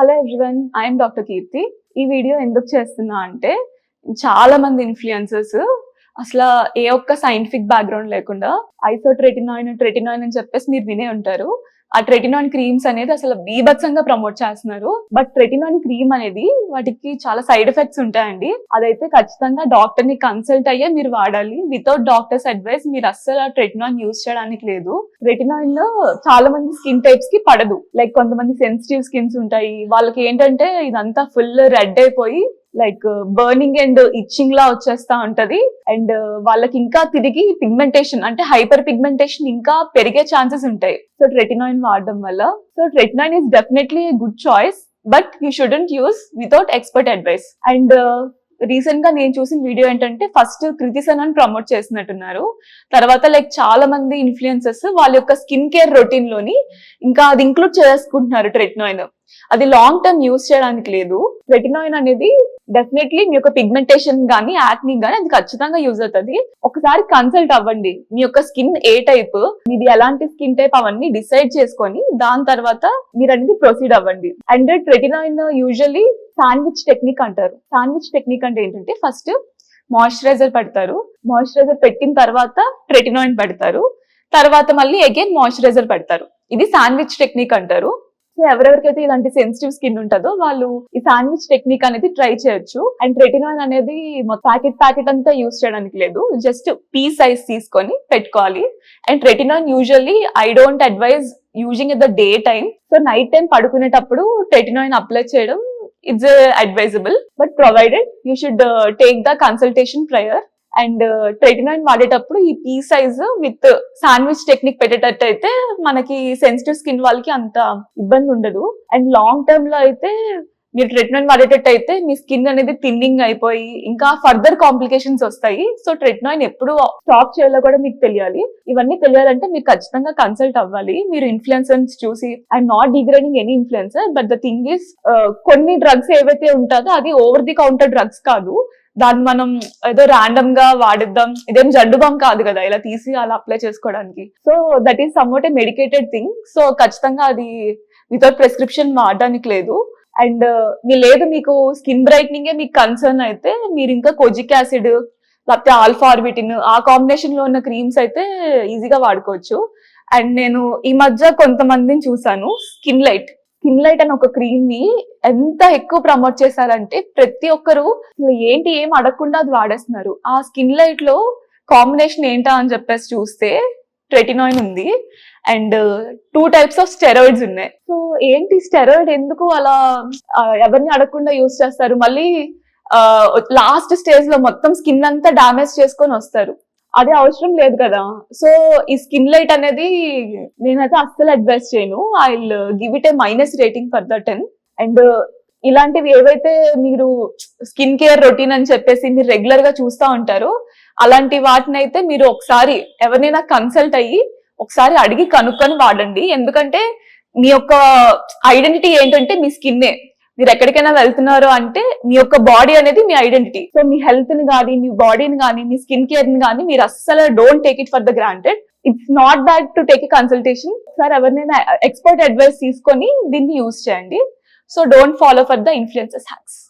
Hello everyone I'm doctor Keerthi ఈ video ఎందుకు చేస్తున్నా అంటే చాలా మంది ఇన్ఫ్లుయెన్సర్స్ అసలు ఏ ఒక్క సైంటిఫిక్ బ్యాక్గ్రౌండ్ లేకుండా ఐసో ట్రెటినాయిన్ ట్రెటినాయిన్ అని చెప్పేసి మీరు వినే ఉంటారు. ఆ ట్రెటినాన్ క్రీమ్స్ అనేది అసలు బీభత్సంగా ప్రమోట్ చేస్తున్నారు. బట్ ట్రెటినాన్ క్రీమ్ అనేది వాటికి చాలా సైడ్ ఎఫెక్ట్స్ ఉంటాయండి. అదైతే ఖచ్చితంగా డాక్టర్ని కన్సల్ట్ అయ్యే మీరు వాడాలి. వితౌట్ డాక్టర్స్ అడ్వైస్ మీరు అస్సలు ఆ ట్రెటినాయిన్ యూస్ చేయడానికి లేదు. రెటినాయిన్లో చాలా మంది స్కిన్ టైప్స్కి పడదు. లైక్ కొంతమంది సెన్సిటివ్ స్కిన్స్ ఉంటాయి. వాళ్ళకి ఏంటంటే ఇదంతా ఫుల్ రెడ్ అయిపోయి లైక్ బర్నింగ్ అండ్ ఇచ్చింగ్ లా వచ్చేస్తా ఉంటది. అండ్ uh, వాళ్ళకి ఇంకా తిరిగి పిగ్మెంటేషన్ అంటే హైపర్ పిగ్మెంటేషన్ ఇంకా పెరిగే ఛాన్సెస్ ఉంటాయి. సో ట్రెటినాయిన్ వాడడం వల్ల. So tretinoin is definitely good choice but you shouldn't use without expert advice and uh, రీసెంట్గా నేను చూసిన వీడియో ఏంటంటే ఫస్ట్ క్రితిసన్ అని ప్రమోట్ చేసినట్టున్నారు. తర్వాత లైక్ చాలా మంది ఇన్ఫ్లుయెన్సెస్ వాళ్ళ యొక్క స్కిన్ కేర్ రొటీన్లోని ఇంకా అది ఇంక్లూడ్ చేసుకుంటున్నారు ట్రెటినాయిన్ అది లాంగ్ టర్మ్ యూస్ చేయడానికి లేదు. రెటినాయిన్ అనేది డెఫినెట్లీ మీ యొక్క పిగ్మెంటేషన్ గానీ యాక్ని గానీ అది ఖచ్చితంగా యూజ్ అవుతుంది. ఒకసారి కన్సల్ట్ అవ్వండి. మీ యొక్క స్కిన్ ఏ టైప్ మీది ఎలాంటి స్కిన్ టైప్ అవన్నీ డిసైడ్ చేసుకొని దాని తర్వాత మీరు అనేది ప్రొసీడ్ అవ్వండి. And tretinoin usually sandwich technique అంటారు. శాండ్విచ్ టెక్నిక్ అంటే ఏంటంటే ఫస్ట్ మాయిశ్చరైజర్ పెడతారు. మాయిశ్చరైజర్ పెట్టిన తర్వాత ట్రెటినాయిన్ పెడతారు. తర్వాత మళ్ళీ అగైన్ మాయిశ్చరైజర్ పెడతారు. ఇది శాండ్విచ్ టెక్నిక్ అంటారు. సో ఎవరెవరికైతే ఇలాంటి సెన్సిటివ్ స్కిన్ ఉంటుందో వాళ్ళు ఈ శాండ్విచ్ టెక్నిక్ అనేది ట్రై చేయొచ్చు. అండ్ రెటినాయిన్ అనేది ప్యాకెట్ ప్యాకెట్ అంతా యూస్ చేయడానికి లేదు. జస్ట్ పీ సైజ్ తీసుకొని పెట్టుకోవాలి. And retinoin usually I don't advise using at the day time so night time పడుకునేటప్పుడు రెటినాయిన్ అప్లై చేయడం it's advisable but provided you should take the consultation prior and tretinoin వాడేటప్పుడు ఈ pea size with sandwich technique పెట్టేటట్టు అయితే మనకి sensitive skin వాళ్ళకి అంత ఇబ్బంది ఉండదు. అండ్ లాంగ్ టర్మ్లో అయితే మీరు ట్రెటినాయిన్ వాడేటట్టు అయితే మీ స్కిన్ అనేది థిన్నింగ్ అయిపోయి ఇంకా ఫర్దర్ కాంప్లికేషన్స్ వస్తాయి. సో ట్రెటినాయిన్ ఎప్పుడు స్టాప్ చేయాలో కూడా మీకు తెలియాలి. ఇవన్నీ తెలియాలంటే మీరు ఖచ్చితంగా కన్సల్ట్ అవ్వాలి. మీరు ఇన్ఫ్లుయెన్సర్స్ చూసి I'm not degrading any influencer but the thing is కొన్ని డ్రగ్స్ ఏవైతే ఉంటుందో అది ఓవర్ ది కౌంటర్ డ్రగ్స్ కాదు. దాన్ని మనం ఏదో ర్యాండమ్గా వాడిద్దాం. ఇదేం జడ్డు బామ్ కాదు కదా ఇలా తీసి అలా అప్లై చేసుకోవడానికి. So that is somewhat a medicated thing so ఖచ్చితంగా అది వితౌట్ ప్రిస్క్రిప్షన్ వాడడానికి లేదు. అండ్ uh, మీ లేదు మీకు స్కిన్ బ్రైట్నింగే మీకు కన్సర్న్ అయితే మీరు ఇంకా కొజిక్ యాసిడ్ లేకపోతే ఆల్ఫార్బిటిన్ ఆ కాంబినేషన్లో ఉన్న క్రీమ్స్ అయితే ఈజీగా వాడుకోవచ్చు. అండ్ నేను ఈ మధ్య కొంతమందిని చూసాను స్కిన్ లైట్ స్కిన్ లైట్ అని ఒక క్రీమ్ని ఎంత ఎక్కువ ప్రమోట్ చేశారంటే ప్రతి ఒక్కరు ఏంటి ఏం అడగకుండా అది వాడేస్తున్నారు. ఆ స్కిన్ లైట్లో కాంబినేషన్ ఏంటా అని చెప్పేసి చూస్తే ట్రెటినాయిన్ ఉంది and two types of steroids ఉన్నాయి. సో ఏంటి స్టెరాయిడ్ ఎందుకు అలా ఎవరిని అడగకుండా యూస్ చేస్తారు? మళ్ళీ uh, లాస్ట్ స్టేజ్లో మొత్తం స్కిన్ అంతా డామేజ్ చేసుకొని వస్తారు. అది అవసరం లేదు కదా. సో ఈ స్కిన్ లైట్ అనేది నేనైతే అస్సలు అడ్వైస్ చేయను. I give it a minus rating for the ten and ఇలాంటివి ఏవైతే మీరు స్కిన్ కేర్ రొటీన్ అని చెప్పేసి మీరు రెగ్యులర్గా చూస్తూ ఉంటారో అలాంటి వాటిని అయితే మీరు ఒకసారి ఎవరినైనా కన్సల్ట్ అయ్యి ఒకసారి అడిగి కనుక్కొని వాడండి. ఎందుకంటే మీ యొక్క ఐడెంటిటీ ఏంటంటే మీ స్కిన్నే. మీరు ఎక్కడికైనా వెళ్తున్నారు అంటే మీ యొక్క బాడీ అనేది మీ ఐడెంటిటీ సో మీ హెల్త్ని కానీ మీ బాడీని కానీ మీ స్కిన్ కేర్ని కానీ మీరు అస్సలు don't take it for the granted it's not bad to take a consultation sir ఎవరినైనా ఎక్స్పర్ట్ అడ్వైస్ తీసుకొని దీన్ని యూస్ చేయండి. So don't follow for the influences hacks